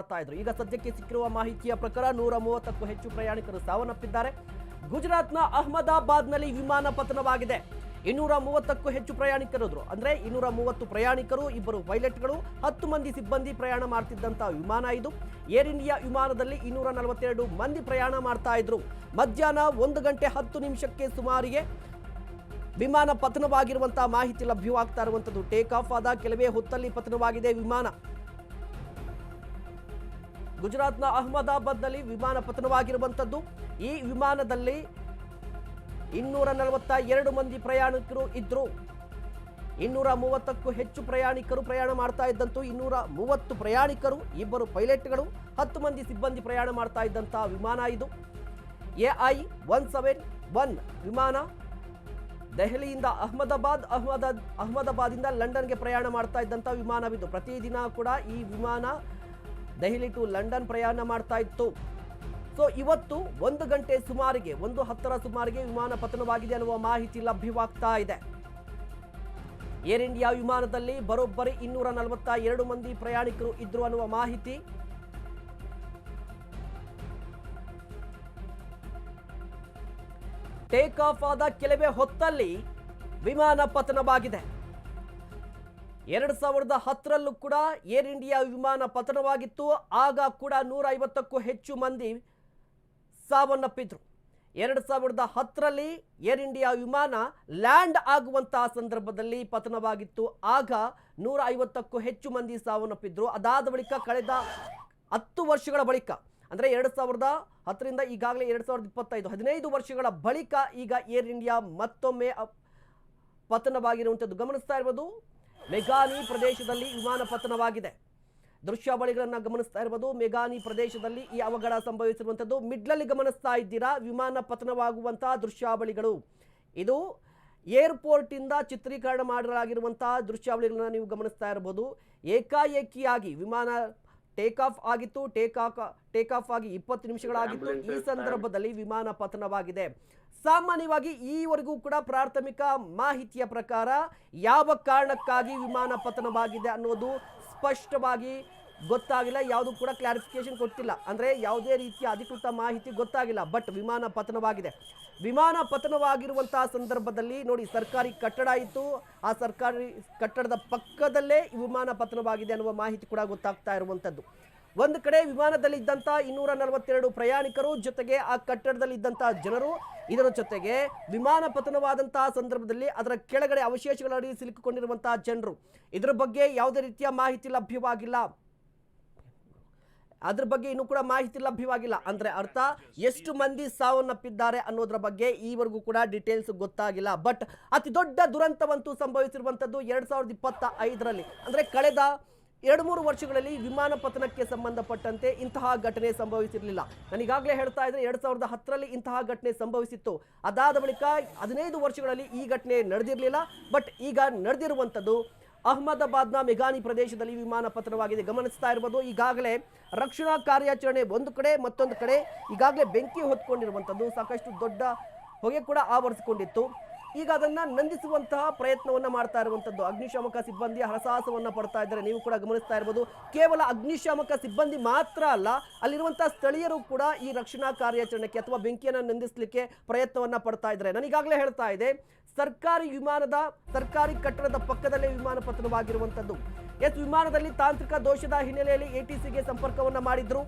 ಮಾಡ್ತಾ ಇದ್ರು. ಈಗ ಸದ್ಯಕ್ಕೆ ಸಿಕ್ಕಿರುವ ಮಾಹಿತಿಯ ಪ್ರಕಾರ ನೂರ ಮೂವತ್ತಕ್ಕೂ ಹೆಚ್ಚು ಪ್ರಯಾಣಿಕರು ಸಾವನ್ನಪ್ಪಿದ್ದಾರೆ. ಗುಜರಾತ್ನ ಅಹಮದಾಬಾದ್ನಲ್ಲಿ ವಿಮಾನ ಪತನವಾಗಿದೆ. ಇನ್ನೂರ ಮೂವತ್ತಕ್ಕೂ ಹೆಚ್ಚು ಪ್ರಯಾಣಿಕರಿದ್ರು. ಅಂದ್ರೆ ಇನ್ನೂರ ಮೂವತ್ತು ಪ್ರಯಾಣಿಕರು, ಇಬ್ಬರು ಪೈಲಟ್ಗಳು, ಹತ್ತು ಮಂದಿ ಸಿಬ್ಬಂದಿ ಪ್ರಯಾಣ ಮಾಡ್ತಿದ್ದಂತಹ ವಿಮಾನ ಇದು. ಏರ್ ಇಂಡಿಯಾ ವಿಮಾನದಲ್ಲಿ ಇನ್ನೂರ ನಲವತ್ತೆರಡು ಮಂದಿ ಪ್ರಯಾಣ ಮಾಡ್ತಾ ಇದ್ರು. ಮಧ್ಯಾಹ್ನ ಒಂದು ಗಂಟೆ ಹತ್ತು ನಿಮಿಷಕ್ಕೆ ಸುಮಾರಿಗೆ ವಿಮಾನ ಪತನವಾಗಿರುವಂತಹ ಮಾಹಿತಿ ಲಭ್ಯವಾಗ್ತಾ ಇರುವಂತದ್ದು. ಟೇಕ್ ಆಫ್ ಆದ ಕೆಲವೇ ಹೊತ್ತಲ್ಲಿ ಪತನವಾಗಿದೆ ವಿಮಾನ. ಗುಜರಾತ್ನ ಅಹಮದಾಬಾದ್ನಲ್ಲಿ ವಿಮಾನ ಪತನವಾಗಿರುವಂಥದ್ದು. ಈ ವಿಮಾನದಲ್ಲಿ ಇನ್ನೂರ ನಲವತ್ತ ಎರಡು ಮಂದಿ ಪ್ರಯಾಣಿಕರು ಇದ್ದರು ಇನ್ನೂರ ಮೂವತ್ತಕ್ಕೂ ಹೆಚ್ಚು ಪ್ರಯಾಣಿಕರು ಪ್ರಯಾಣ ಮಾಡ್ತಾ ಇದ್ದಂತೂ ಇನ್ನೂರ ಮೂವತ್ತು ಪ್ರಯಾಣಿಕರು, ಇಬ್ಬರು ಪೈಲಟ್ಗಳು, ಹತ್ತು ಮಂದಿ ಸಿಬ್ಬಂದಿ ಪ್ರಯಾಣ ಮಾಡ್ತಾ ಇದ್ದಂಥ ವಿಮಾನ ಇದು. A I one seven one ವಿಮಾನ ದೆಹಲಿಯಿಂದ ಅಹಮದಾಬಾದ್ ಅಹಮದ ಅಹಮದಾಬಾದಿಂದ ಲಂಡನ್ಗೆ ಪ್ರಯಾಣ ಮಾಡ್ತಾ ಇದ್ದಂಥ ವಿಮಾನವಿದು. ಪ್ರತಿದಿನ ಕೂಡ ಈ ವಿಮಾನ ದೆಹಲಿ ಟು ಲಂಡನ್ ಪ್ರಯಾಣ ಮಾಡ್ತಾ ಇತ್ತು. ಸೊ ಇವತ್ತು ಒಂದು ಗಂಟೆ ಸುಮಾರಿಗೆ, ಒಂದು ಹತ್ತರ ಸುಮಾರಿಗೆ ವಿಮಾನ ಪತನವಾಗಿದೆ ಅನ್ನುವ ಮಾಹಿತಿ ಲಭ್ಯವಾಗ್ತಾ ಇದೆ. ಏರ್ ಇಂಡಿಯಾ ವಿಮಾನದಲ್ಲಿ ಬರೋಬ್ಬರಿ ಇನ್ನೂರ ನಲವತ್ತ ಎರಡು ಮಂದಿ ಪ್ರಯಾಣಿಕರು ಇದ್ರು ಅನ್ನುವ ಮಾಹಿತಿ. ಟೇಕ್ ಆಫ್ ಆದ ಕೆಲವೇ ಹೊತ್ತಲ್ಲಿ ವಿಮಾನ ಪತನವಾಗಿದೆ. ಎರಡು ಸಾವಿರದ ಹತ್ತರಲ್ಲೂ ಕೂಡ ಏರ್ ಇಂಡಿಯಾ ವಿಮಾನ ಪತನವಾಗಿತ್ತು. ಆಗ ಕೂಡ ನೂರ ಐವತ್ತಕ್ಕೂ ಹೆಚ್ಚು ಮಂದಿ ಸಾವನ್ನಪ್ಪಿದ್ರು. ಎರಡು ಸಾವಿರದ ಹತ್ತರಲ್ಲಿ ಏರ್ ಇಂಡಿಯಾ ವಿಮಾನ ಲ್ಯಾಂಡ್ ಆಗುವಂತಹ ಸಂದರ್ಭದಲ್ಲಿ ಪತನವಾಗಿತ್ತು. ಆಗ ನೂರ ಐವತ್ತಕ್ಕೂ ಹೆಚ್ಚು ಮಂದಿ ಸಾವನ್ನಪ್ಪಿದ್ರು. ಅದಾದ ಬಳಿಕ ಕಳೆದ ಹತ್ತು ವರ್ಷಗಳ ಬಳಿಕ, ಅಂದರೆ ಎರಡು ಸಾವಿರದ ಹತ್ತರಿಂದ ಈಗಾಗಲೇ ಎರಡು ಸಾವಿರದ ಇಪ್ಪತ್ತೈದು, ಹದಿನೈದು ವರ್ಷಗಳ ಬಳಿಕ ಈಗ ಏರ್ ಇಂಡಿಯಾ ಮತ್ತೊಮ್ಮೆ ಪತನವಾಗಿರುವಂಥದ್ದು ಗಮನಿಸ್ತಾ ಇರ್ಬೋದು. ಮೆಗಾನಿ ಪ್ರದೇಶದಲ್ಲಿ ವಿಮಾನ ಪತನವಾಗಿದೆ. ದೃಶ್ಯಾವಳಿಗಳನ್ನು ಗಮನಿಸ್ತಾ ಇರ್ಬೋದು. ಮೆಗಾನಿ ಪ್ರದೇಶದಲ್ಲಿ ಈ ಅವಘಡ ಸಂಭವಿಸಿರುವಂಥದ್ದು. ಮಿಡ್ಲಲ್ಲಿ ಗಮನಿಸ್ತಾ ಇದ್ದೀರಾ? ವಿಮಾನ ಪತನವಾಗುವಂತಹ ದೃಶ್ಯಾವಳಿಗಳು. ಇದು ಏರ್ಪೋರ್ಟಿಂದ ಚಿತ್ರೀಕರಣ ಮಾಡಲಾಗಿರುವಂತಹ ದೃಶ್ಯಾವಳಿಗಳನ್ನು ನೀವು ಗಮನಿಸ್ತಾ ಇರಬಹುದು ಏಕಾಏಕಿಯಾಗಿ ವಿಮಾನ ಟೇಕ್ ಆಫ್ ಆಗಿತ್ತು. ಟೇಕ್ ಆಫ್ ಟೇಕ್ ಆಫ್ ಆಗಿ ಇಪ್ಪತ್ತು ನಿಮಿಷಗಳಾಗಿತ್ತು. ಈ ಸಂದರ್ಭದಲ್ಲಿ ವಿಮಾನ ಪತನವಾಗಿದೆ. ಸಾಮಾನ್ಯವಾಗಿ ಈವರೆಗೂ ಕೂಡ ಪ್ರಾಥಮಿಕ ಮಾಹಿತಿಯ ಪ್ರಕಾರ ಯಾವ ಕಾರಣಕ್ಕಾಗಿ ವಿಮಾನ ಪತನವಾಗಿದೆ ಅನ್ನೋದು ಸ್ಪಷ್ಟವಾಗಿ ಗೊತ್ತಾಗಿಲ್ಲ, ಯಾವುದು ಕೂಡ ಕ್ಲಾರಿಫಿಕೇಶನ್ ಕೊಟ್ಟಿಲ್ಲ. ಅಂದರೆ ಯಾವುದೇ ರೀತಿಯ ಅಧಿಕೃತ ಮಾಹಿತಿ ಗೊತ್ತಾಗಿಲ್ಲ ಬಟ್ ವಿಮಾನ ಪತನವಾಗಿದೆ. ವಿಮಾನ ಪತನವಾಗಿರುವಂತಹ ಸಂದರ್ಭದಲ್ಲಿ ನೋಡಿ, ಸರ್ಕಾರಿ ಕಟ್ಟಡ ಇತ್ತು. ಆ ಸರ್ಕಾರಿ ಕಟ್ಟಡದ ಪಕ್ಕದಲ್ಲೇ ವಿಮಾನ ಪತನವಾಗಿದೆ ಅನ್ನುವ ಮಾಹಿತಿ ಕೂಡ ಗೊತ್ತಾಗ್ತಾ ಇರುವಂಥದ್ದು ಒಂದು ಕಡೆ ವಿಮಾನದಲ್ಲಿದ್ದಂಥ ಇನ್ನೂರ ನಲವತ್ತೆರಡು ಪ್ರಯಾಣಿಕರು, ಜೊತೆಗೆ ಆ ಕಟ್ಟಡದಲ್ಲಿ ಇದ್ದಂತಹ ಜನರು, ಇದರ ಜೊತೆಗೆ ವಿಮಾನ ಪತನವಾದಂತಹ ಸಂದರ್ಭದಲ್ಲಿ ಅದರ ಕೆಳಗಡೆ ಅವಶೇಷಗಳಡಿ ಸಿಲುಕಿಕೊಂಡಿರುವಂತಹ ಜನರು. ಇದರ ಬಗ್ಗೆ ಯಾವುದೇ ರೀತಿಯ ಮಾಹಿತಿ ಲಭ್ಯವಾಗಿಲ್ಲ. ಅದ್ರ ಬಗ್ಗೆ ಇನ್ನೂ ಕೂಡ ಮಾಹಿತಿ ಲಭ್ಯವಾಗಿಲ್ಲ. ಅಂದ್ರೆ ಅರ್ಥ, ಎಷ್ಟು ಮಂದಿ ಸಾವನ್ನಪ್ಪಿದ್ದಾರೆ ಅನ್ನೋದ್ರ ಬಗ್ಗೆ ಈವರೆಗೂ ಕೂಡ ಡೀಟೇಲ್ಸ್ ಗೊತ್ತಾಗಿಲ್ಲ. ಬಟ್ ಅತಿ ದೊಡ್ಡ ದುರಂತವಂತೂ ಸಂಭವಿಸಿರುವಂಥದ್ದು ಎರಡು ಸಾವಿರದ ಇಪ್ಪತ್ತ ಐದರಲ್ಲಿ ಅಂದ್ರೆ ಕಳೆದ ಎರಡು ಮೂರು ವರ್ಷಗಳಲ್ಲಿ ವಿಮಾನ ಪತನಕ್ಕೆ ಸಂಬಂಧಪಟ್ಟಂತೆ ಇಂತಹ ಘಟನೆ ಸಂಭವಿಸಿರಲಿಲ್ಲ. ನಾನೀಗಾಗಲೇ ಹೇಳ್ತಾ ಇದ್ರೆ ಎರಡು ಸಾವಿರದ ಹತ್ತರಲ್ಲಿ ಇಂತಹ ಘಟನೆ ಸಂಭವಿಸಿತ್ತು. ಅದಾದ ಬಳಿಕ ಹದಿನೈದು ವರ್ಷಗಳಲ್ಲಿ ಈ ಘಟನೆ ನಡೆದಿರಲಿಲ್ಲ. ಬಟ್ ಈಗ ನಡೆದಿರುವಂಥದ್ದು ಅಹಮದಾಬಾದ್ನ ಮೆಗಾನಿ ಪ್ರದೇಶದಲ್ಲಿ ವಿಮಾನ ಪತನವಾಗಿದೆ. ಗಮನಿಸ್ತಾ ಇರ್ಬೋದು, ಈಗಾಗಲೇ ರಕ್ಷಣಾ ಕಾರ್ಯಾಚರಣೆ ಒಂದು ಕಡೆ, ಮತ್ತೊಂದು ಕಡೆ ಈಗಾಗಲೇ ಬೆಂಕಿ ಹೊತ್ಕೊಂಡಿರುವಂಥದ್ದು. ಸಾಕಷ್ಟು ದೊಡ್ಡ ಹೊಗೆ ಕೂಡ ಆವರಿಸಿಕೊಂಡಿತ್ತು. ಈಗ ಅದನ್ನ ನಂದಿಸುವಂತಹ ಪ್ರಯತ್ನವನ್ನ ಮಾಡ್ತಾ ಇರುವಂಥದ್ದು ಅಗ್ನಿಶಾಮಕ ಸಿಬ್ಬಂದಿ ಹರಸಾಹಸವನ್ನ ಪಡ್ತಾ ಇದ್ದಾರೆ. ನೀವು ಕೂಡ ಗಮನಿಸ್ತಾ ಇರ್ಬೋದು. ಕೇವಲ ಅಗ್ನಿಶಾಮಕ ಸಿಬ್ಬಂದಿ ಮಾತ್ರ ಅಲ್ಲ, ಅಲ್ಲಿರುವಂತಹ ಸ್ಥಳೀಯರು ಕೂಡ ಈ ರಕ್ಷಣಾ ಕಾರ್ಯಾಚರಣೆಗೆ ಅಥವಾ ಬೆಂಕಿಯನ್ನು ನಂದಿಸಲಿಕ್ಕೆ ಪ್ರಯತ್ನವನ್ನ ಪಡ್ತಾ ಇದ್ದಾರೆ. ನಾನು ಈಗಾಗಲೇ ಹೇಳ್ತಾ ಇದೆ ಸರ್ಕಾರಿ ವಿಮಾನದ, ಸರ್ಕಾರಿ ಕಟ್ಟಡದ ಪಕ್ಕದಲ್ಲೇ ವಿಮಾನ ಪತನವಾಗಿರುವಂಥದ್ದು ಎಸ್, ವಿಮಾನದಲ್ಲಿ ತಾಂತ್ರಿಕ ದೋಷದ ಹಿನ್ನೆಲೆಯಲ್ಲಿ ಎಟಿಸಿಗೆ ಸಂಪರ್ಕವನ್ನ ಮಾಡಿದ್ರು.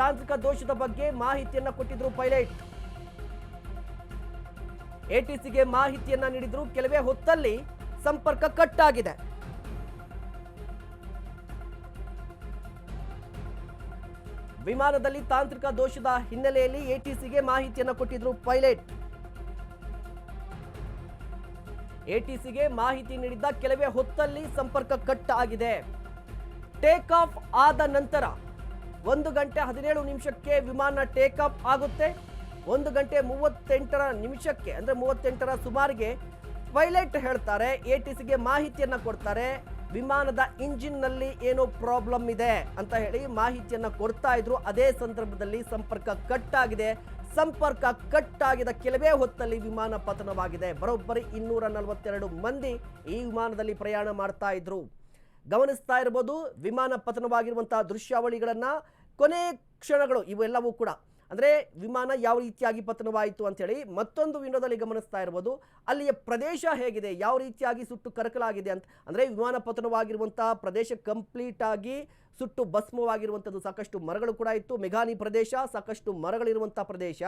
ತಾಂತ್ರಿಕ ದೋಷದ ಬಗ್ಗೆ ಮಾಹಿತಿಯನ್ನ ಕೊಟ್ಟಿದ್ರು ಪೈಲಟ್. ಎಟಿಸಿಗೆ ಮಾಹಿತಿಯನ್ನ ನೀಡಿದ್ರು. ಕೆಲವೇ ಹೊತ್ತಲ್ಲಿ ಸಂಪರ್ಕ ಕಟ್ ಆಗಿದೆ ವಿಮಾನದಲ್ಲಿ ತಾಂತ್ರಿಕ ದೋಷದ ಹಿನ್ನೆಲೆಯಲ್ಲಿ ಎಟಿಸಿಗೆ ಮಾಹಿತಿಯನ್ನು ಕೊಟ್ಟಿದ್ರು ಪೈಲಟ್. ಎಟಿಸಿಗೆ ಮಾಹಿತಿ ನೀಡಿದ್ದ ಕೆಲವೇ ಹೊತ್ತಲ್ಲಿ ಸಂಪರ್ಕ ಕಟ್ ಆಗಿದೆ ಟೇಕ್ ಆಫ್ ಆದ ನಂತರ ಒಂದು ಗಂಟೆ ಹದಿನೇಳು ನಿಮಿಷಕ್ಕೆ ವಿಮಾನ ಟೇಕ್ ಆಫ್ ಆಗುತ್ತೆ. ಒಂದು ಗಂಟೆ ಮೂವತ್ತೆಂಟರ ನಿಮಿಷಕ್ಕೆ, ಅಂದರೆ ಮೂವತ್ತೆಂಟರ ಸುಮಾರಿಗೆ ಪೈಲಟ್ ಹೇಳ್ತಾರೆ ಎ ಟಿ ಸಿಗೆ ಮಾಹಿತಿಯನ್ನು ಕೊಡ್ತಾರೆ, ವಿಮಾನದ ಇಂಜಿನ್ನಲ್ಲಿ ಏನೋ ಪ್ರಾಬ್ಲಮ್ ಇದೆ ಅಂತ ಹೇಳಿ ಮಾಹಿತಿಯನ್ನು ಕೊಡ್ತಾ ಇದ್ರು. ಅದೇ ಸಂದರ್ಭದಲ್ಲಿ ಸಂಪರ್ಕ ಕಟ್ ಆಗಿದೆ ಸಂಪರ್ಕ ಕಟ್ ಆಗಿದ ಕೆಲವೇ ಹೊತ್ತಲ್ಲಿ ವಿಮಾನ ಪತನವಾಗಿದೆ. ಬರೋಬ್ಬರಿ ಇನ್ನೂರ ನಲವತ್ತೆರಡು ಮಂದಿ ಈ ವಿಮಾನದಲ್ಲಿ ಪ್ರಯಾಣ ಮಾಡ್ತಾ ಇದ್ರು. ಗಮನಿಸ್ತಾ ಇರ್ಬೋದು, ವಿಮಾನ ಪತನವಾಗಿರುವಂತಹ ದೃಶ್ಯಾವಳಿಗಳನ್ನ ಕೊನೆ ಕ್ಷಣಗಳು ಇವೆಲ್ಲವೂ ಕೂಡ ಅಂದರೆ ವಿಮಾನ ಯಾವ ರೀತಿಯಾಗಿ ಪತನವಾಯಿತು ಅಂತೇಳಿ ಮತ್ತೊಂದು ವಿಂಡೋದಲ್ಲಿ ಗಮನಿಸ್ತಾ ಇರ್ಬೋದು. ಅಲ್ಲಿಯ ಪ್ರದೇಶ ಹೇಗಿದೆ? ಯಾವ ರೀತಿಯಾಗಿ ಸುಟ್ಟು ಕರಕಲಾಗಿದೆ ಅಂತ? ಅಂದರೆ ವಿಮಾನ ಪತನವಾಗಿರುವಂಥ ಪ್ರದೇಶ ಕಂಪ್ಲೀಟಾಗಿ ಸುಟ್ಟು ಭಸ್ಮವಾಗಿರುವಂಥದ್ದು ಸಾಕಷ್ಟು ಮರಗಳು ಕೂಡ ಇತ್ತು. ಮೆಘಾನಿ ಪ್ರದೇಶ, ಸಾಕಷ್ಟು ಮರಗಳಿರುವಂಥ ಪ್ರದೇಶ.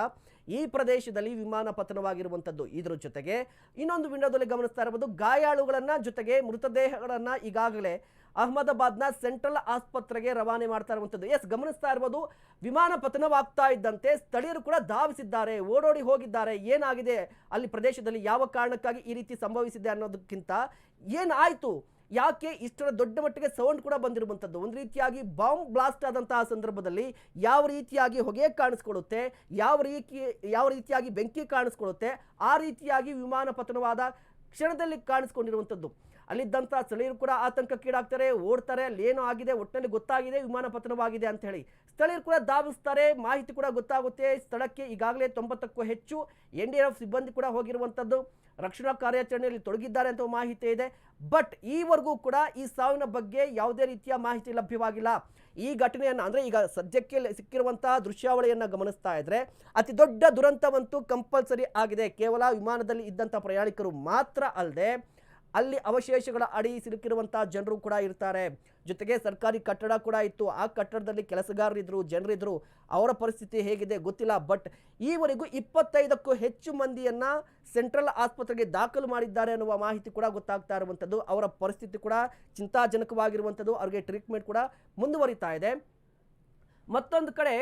ಈ ಪ್ರದೇಶದಲ್ಲಿ ವಿಮಾನ ಪತನವಾಗಿರುವಂಥದ್ದು. ಇದರ ಜೊತೆಗೆ ಇನ್ನೊಂದು ವಿಂಡೋದಲ್ಲಿ ಗಮನಿಸ್ತಾ ಇರ್ಬೋದು, ಗಾಯಾಳುಗಳನ್ನು ಜೊತೆಗೆ ಮೃತದೇಹಗಳನ್ನು ಈಗಾಗಲೇ ಅಹಮದಾಬಾದ್ನ ಸೆಂಟ್ರಲ್ ಆಸ್ಪತ್ರೆಗೆ ರವಾನೆ ಮಾಡ್ತಾ ಇರುವಂಥದ್ದು ಎಸ್, ಗಮನಿಸ್ತಾ ಇರ್ಬೋದು, ವಿಮಾನ ಪತನವಾಗ್ತಾ ಇದ್ದಂತೆ ಸ್ಥಳೀಯರು ಕೂಡ ಧಾವಿಸಿದ್ದಾರೆ, ಓಡೋಡಿ ಹೋಗಿದ್ದಾರೆ. ಏನಾಗಿದೆ? ಅಲ್ಲಿ ಪ್ರದೇಶದಲ್ಲಿ ಯಾವ ಕಾರಣಕ್ಕಾಗಿ ಈ ರೀತಿ ಸಂಭವಿಸಿದೆ ಅನ್ನೋದಕ್ಕಿಂತ ಏನಾಯಿತು ಯಾಕೆ ಇಷ್ಟರ ದೊಡ್ಡ ಮಟ್ಟಿಗೆ ಸೌಂಡ್ ಕೂಡ ಬಂದಿರುವಂಥದ್ದು ಒಂದು ರೀತಿಯಾಗಿ ಬಾಂಬ್ ಬ್ಲಾಸ್ಟ್ ಆದಂತಹ ಸಂದರ್ಭದಲ್ಲಿ ಯಾವ ರೀತಿಯಾಗಿ ಹೊಗೆ ಕಾಣಿಸ್ಕೊಳ್ಳುತ್ತೆ? ಯಾವ ರೀತಿ ಯಾವ ರೀತಿಯಾಗಿ ಬೆಂಕಿ ಕಾಣಿಸ್ಕೊಳ್ಳುತ್ತೆ? ಆ ರೀತಿಯಾಗಿ ವಿಮಾನ ಪತನವಾದ ಕ್ಷಣದಲ್ಲಿ ಕಾಣಿಸ್ಕೊಂಡಿರುವಂಥದ್ದು ಅಲ್ಲಿದ್ದಂಥ ಸ್ಥಳೀಯರು ಕೂಡ ಆತಂಕಕ್ಕೀಡಾಗ್ತಾರೆ, ಓಡ್ತಾರೆ, ಅಲ್ಲಿ ಏನೋ ಆಗಿದೆ, ಒಟ್ಟಿನಲ್ಲಿ ಗೊತ್ತಾಗಿದೆ, ವಿಮಾನ ಪತನವಾಗಿದೆ ಅಂತ ಹೇಳಿ. ಸ್ಥಳೀಯರು ಕೂಡ ಧಾವಿಸ್ತಾರೆ, ಮಾಹಿತಿ ಕೂಡ ಗೊತ್ತಾಗುತ್ತೆ. ಸ್ಥಳಕ್ಕೆ ಈಗಾಗಲೇ ತೊಂಬತ್ತಕ್ಕೂ ಹೆಚ್ಚು ಎನ್ ಡಿ ಎಫ್ ಸಿಬ್ಬಂದಿ ಕೂಡ ಹೋಗಿರುವಂಥದ್ದು. ರಕ್ಷಣಾ ಕಾರ್ಯಾಚರಣೆಯಲ್ಲಿ ತೊಡಗಿದ್ದಾರೆ ಅಂತ ಮಾಹಿತಿ ಇದೆ. ಬಟ್ ಈವರೆಗೂ ಕೂಡ ಈ ಸಾವಿನ ಬಗ್ಗೆ ಯಾವುದೇ ರೀತಿಯ ಮಾಹಿತಿ ಲಭ್ಯವಾಗಿಲ್ಲ. ಈ ಘಟನೆಯನ್ನು, ಅಂದರೆ ಈಗ ಸದ್ಯಕ್ಕೆ ಸಿಕ್ಕಿರುವಂತಹ ದೃಶ್ಯಾವಳಿಯನ್ನು ಗಮನಿಸ್ತಾ ಇದ್ರೆ, ಅತಿ ದೊಡ್ಡ ದುರಂತವಂತೂ ಕಂಪಲ್ಸರಿ ಆಗಿದೆ. ಕೇವಲ ವಿಮಾನದಲ್ಲಿ ಇದ್ದಂಥ ಪ್ರಯಾಣಿಕರು ಮಾತ್ರ ಅಲ್ಲದೆ ಅಲ್ಲಿ ಅವಶೇಷಗಳ ಅಡಿ ಸಿಲುಕಿರುವಂತಹ ಜನರು ಕೂಡ ಇರ್ತಾರೆ. ಜೊತೆಗೆ ಸರ್ಕಾರಿ ಕಟ್ಟಡ ಕೂಡ ಇತ್ತು. ಆ ಕಟ್ಟಡದಲ್ಲಿ ಕೆಲಸಗಾರರಿದ್ರು, ಜನರಿದ್ರು. ಅವರ ಪರಿಸ್ಥಿತಿ ಹೇಗಿದೆ ಗೊತ್ತಿಲ್ಲ. ಬಟ್ ಈವರೆಗೂ ಇಪ್ಪತ್ತೈದಕ್ಕೂ ಹೆಚ್ಚು ಮಂದಿಯನ್ನ ಸೆಂಟ್ರಲ್ ಆಸ್ಪತ್ರೆಗೆ ದಾಖಲು ಮಾಡಿದ್ದಾರೆ ಅನ್ನುವ ಮಾಹಿತಿ ಕೂಡ ಗೊತ್ತಾಗ್ತಾ ಇರುವಂಥದ್ದು ಅವರ ಪರಿಸ್ಥಿತಿ ಕೂಡ ಚಿಂತಾಜನಕವಾಗಿರುವಂಥದ್ದು ಅವರಿಗೆ ಟ್ರೀಟ್ಮೆಂಟ್ ಕೂಡ ಮುಂದುವರಿತಾ ಇದೆ. ಮತ್ತೊಂದು ಕಡೆ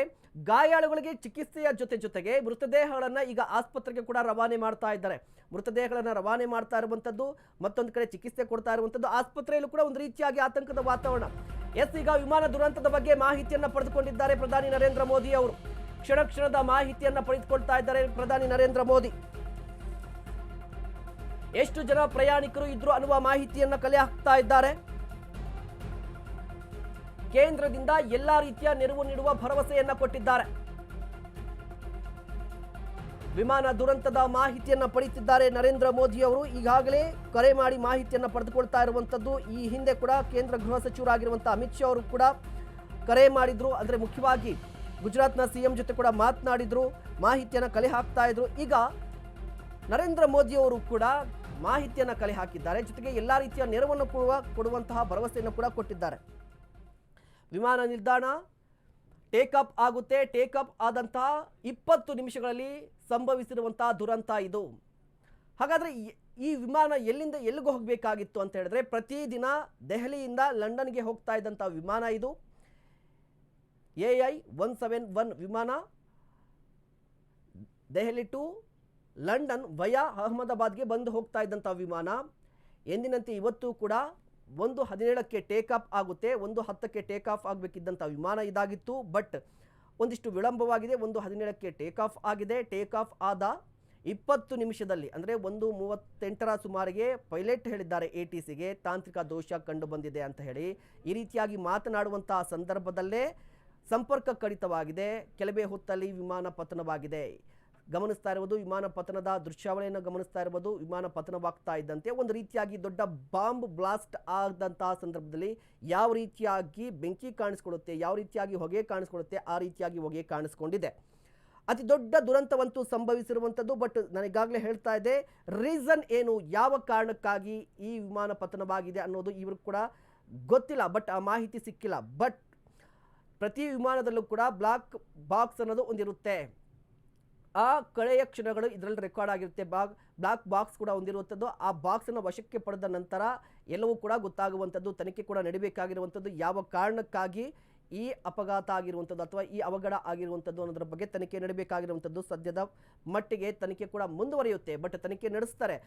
ಗಾಯಾಳುಗಳಿಗೆ ಚಿಕಿತ್ಸೆಯ ಜೊತೆ ಜೊತೆಗೆ ಮೃತದೇಹಗಳನ್ನು ಈಗ ಆಸ್ಪತ್ರೆಗೆ ಕೂಡ ರವಾನೆ ಮಾಡ್ತಾ ಇದ್ದಾರೆ. ಮೃತದೇಹಗಳನ್ನು ರವಾನೆ ಮಾಡ್ತಾ ಇರುವಂಥದ್ದು ಮತ್ತೊಂದು ಕಡೆ ಚಿಕಿತ್ಸೆ ಕೊಡ್ತಾ ಇರುವಂಥದ್ದು ಆಸ್ಪತ್ರೆಯಲ್ಲೂ ಕೂಡ ಒಂದು ರೀತಿಯಾಗಿ ಆತಂಕದ ವಾತಾವರಣ. ಎಸ್, ಈಗ ವಿಮಾನ ದುರಂತದ ಬಗ್ಗೆ ಮಾಹಿತಿಯನ್ನು ಪಡೆದುಕೊಂಡಿದ್ದಾರೆ ಪ್ರಧಾನಿ ನರೇಂದ್ರ ಮೋದಿ ಅವರು. ಕ್ಷಣ ಕ್ಷಣದ ಮಾಹಿತಿಯನ್ನು ಪಡೆದುಕೊಳ್ತಾ ಇದ್ದಾರೆ ಪ್ರಧಾನಿ ನರೇಂದ್ರ ಮೋದಿ. ಎಷ್ಟು ಜನ ಪ್ರಯಾಣಿಕರು ಇದ್ರು ಅನ್ನುವ ಮಾಹಿತಿಯನ್ನು ಕಲೆ ಹಾಕ್ತಾ ಇದ್ದಾರೆ. ಕೇಂದ್ರದಿಂದ ಎಲ್ಲ ರೀತಿಯ ನೆರವು ನೀಡುವ ಭರವಸೆಯನ್ನ ಕೊಟ್ಟಿದ್ದಾರೆ. ವಿಮಾನ ದುರಂತದ ಮಾಹಿತಿಯನ್ನ ಪಡೆಯುತ್ತಿದ್ದಾರೆ ನರೇಂದ್ರ ಮೋದಿ ಅವರು. ಈಗಾಗಲೇ ಕರೆ ಮಾಡಿ ಮಾಹಿತಿಯನ್ನ ಪಡೆದುಕೊಳ್ತಾ ಇರುವಂತದ್ದು ಈ ಹಿಂದೆ ಕೂಡ ಕೇಂದ್ರ ಗೃಹ ಸಚಿವರಾಗಿರುವಂತಹ ಅಮಿತ್ ಶಾ ಅವರು ಕೂಡ ಕರೆ ಮಾಡಿದ್ರು. ಅಂದ್ರೆ ಮುಖ್ಯವಾಗಿ ಗುಜರಾತ್ನ ಸಿಎಂ ಜೊತೆ ಕೂಡ ಮಾತನಾಡಿದ್ರು, ಮಾಹಿತಿಯನ್ನ ಕಲೆ ಹಾಕ್ತಾ ಇದ್ರು. ಈಗ ನರೇಂದ್ರ ಮೋದಿ ಅವರು ಕೂಡ ಮಾಹಿತಿಯನ್ನ ಕಲೆ ಹಾಕಿದ್ದಾರೆ. ಜೊತೆಗೆ ಎಲ್ಲಾ ರೀತಿಯ ನೆರವನ್ನು ಕೊಡುವ ಕೊಡುವಂತಹ ಭರವಸೆಯನ್ನು ಕೂಡ ಕೊಟ್ಟಿದ್ದಾರೆ. ವಿಮಾನ ನಿಲ್ದಾಣ ಟೇಕಪ್ ಆಗುತ್ತೆ. ಟೇಕಪ್ ಆದಂತಹ ಇಪ್ಪತ್ತು ನಿಮಿಷಗಳಲ್ಲಿ ಸಂಭವಿಸಿರುವಂತಹ ದುರಂತ ಇದು. ಹಾಗಾದರೆ ಈ- ವಿಮಾನ ಎಲ್ಲಿಂದ ಎಲ್ಲಿಗೆ ಹೋಗಬೇಕಾಗಿತ್ತು ಅಂತ ಹೇಳಿದ್ರೆ ಪ್ರತಿದಿನ ದೆಹಲಿಯಿಂದ ಲಂಡನ್ಗೆ ಹೋಗ್ತಾ ಇದ್ದಂಥ ವಿಮಾನ ಇದು. A I one seven one ವಿಮಾನ. ದೆಹಲಿ ಟು ಲಂಡನ್ ವಯಾ ಅಹಮದಾಬಾದ್ಗೆ ಬಂದು ಹೋಗ್ತಾ ಇದ್ದಂಥ ವಿಮಾನ. ಎಂದಿನಂತೆ ಇವತ್ತು ಕೂಡ ಒಂದು ಹದಿನೇಳಕ್ಕೆ ಟೇಕ್ ಆಫ್ ಆಗುತ್ತೆ, ಒಂದು ಹತ್ತಕ್ಕೆ ಟೇಕ್ ಆಫ್ ಆಗಬೇಕಿದ್ದಂಥ ವಿಮಾನ ಇದಾಗಿತ್ತು ಬಟ್ ಒಂದಿಷ್ಟು ವಿಳಂಬವಾಗಿದೆ, ಒಂದು ಹದಿನೇಳಕ್ಕೆ ಟೇಕ್ ಆಫ್ ಆಗಿದೆ. ಟೇಕ್ ಆಫ್ ಆದ ಇಪ್ಪತ್ತು ನಿಮಿಷದಲ್ಲಿ, ಅಂದರೆ ಒಂದು ಮೂವತ್ತೆಂಟರ ಸುಮಾರಿಗೆ ಪೈಲಟ್ ಹೇಳಿದ್ದಾರೆ ಎ ಟಿ ಸಿಗೆ ತಾಂತ್ರಿಕ ದೋಷ ಕಂಡು ಬಂದಿದೆ ಅಂತ ಹೇಳಿ. ಈ ರೀತಿಯಾಗಿ ಮಾತನಾಡುವಂತಹ ಸಂದರ್ಭದಲ್ಲೇ ಸಂಪರ್ಕ ಕಡಿತವಾಗಿದೆ. ಕೆಲವೇ ಹೊತ್ತಲ್ಲಿ ವಿಮಾನ ಪತನವಾಗಿದೆ. ಗಮನಿಸ್ತಾ ಇರುವುದು ವಿಮಾನ ಪತನದ ದೃಶ್ಯಾವಳಿಯನ್ನು ಗಮನಿಸ್ತಾ ಇರ್ಬೋದು ವಿಮಾನ ಪತನವಾಗ್ತಾ ಇದ್ದಂತೆ ಒಂದು ರೀತಿಯಾಗಿ ದೊಡ್ಡ ಬಾಂಬ್ ಬ್ಲಾಸ್ಟ್ ಆದಂತಹ ಸಂದರ್ಭದಲ್ಲಿ ಯಾವ ರೀತಿಯಾಗಿ ಬೆಂಕಿ ಕಾಣಿಸ್ಕೊಳ್ಳುತ್ತೆ, ಯಾವ ರೀತಿಯಾಗಿ ಹೊಗೆ ಕಾಣಿಸ್ಕೊಳ್ಳುತ್ತೆ, ಆ ರೀತಿಯಾಗಿ ಹೊಗೆ ಕಾಣಿಸ್ಕೊಂಡಿದೆ. ಅತಿ ದೊಡ್ಡ ದುರಂತವಂತೂ ಸಂಭವಿಸಿರುವಂಥದ್ದು, ಬಟ್ ನನಗಾಗಲೇ ಹೇಳ್ತಾ ಇದೆ, ರೀಸನ್ ಏನು, ಯಾವ ಕಾರಣಕ್ಕಾಗಿ ಈ ವಿಮಾನ ಪತನವಾಗಿದೆ ಅನ್ನೋದು ಇವರು ಕೂಡ ಗೊತ್ತಿಲ್ಲ, ಬಟ್ ಆ ಮಾಹಿತಿ ಸಿಕ್ಕಿಲ್ಲ. ಬಟ್ ಪ್ರತಿ ವಿಮಾನದಲ್ಲೂ ಕೂಡ ಬ್ಲಾಕ್ ಬಾಕ್ಸ್ ಅನ್ನೋದು ಒಂದಿರುತ್ತೆ. ಆ ಕಳೆಯ ಕ್ಷಣಗಳು ಇದರಲ್ಲಿ ರೆಕಾರ್ಡ್ ಆಗಿರುತ್ತೆ. ಬಾಗ್ ಬ್ಲಾಕ್ ಬಾಕ್ಸ್ ಕೂಡ ಹೊಂದಿರುವಂಥದ್ದು. ಆ ಬಾಕ್ಸನ್ನು ವಶಕ್ಕೆ ಪಡೆದ ನಂತರ ಎಲ್ಲವೂ ಕೂಡ ಗೊತ್ತಾಗುವಂಥದ್ದು, ತನಿಖೆ ಕೂಡ ನಡಿಬೇಕಾಗಿರುವಂಥದ್ದು. ಯಾವ ಕಾರಣಕ್ಕಾಗಿ ಈ ಅಪಘಾತ ಆಗಿರುವಂಥದ್ದು ಅಥವಾ ಈ ಅವಘಡ ಆಗಿರುವಂಥದ್ದು ಅನ್ನೋದ್ರ ಬಗ್ಗೆ ತನಿಖೆ ನಡಬೇಕಾಗಿರುವಂಥದ್ದು ಸದ್ಯದ ಮಟ್ಟಿಗೆ ತನಿಖೆ ಕೂಡ ಮುಂದುವರಿಯುತ್ತೆ. ಬಟ್ ತನಿಖೆ ನಡೆಸ್ತಾರೆ.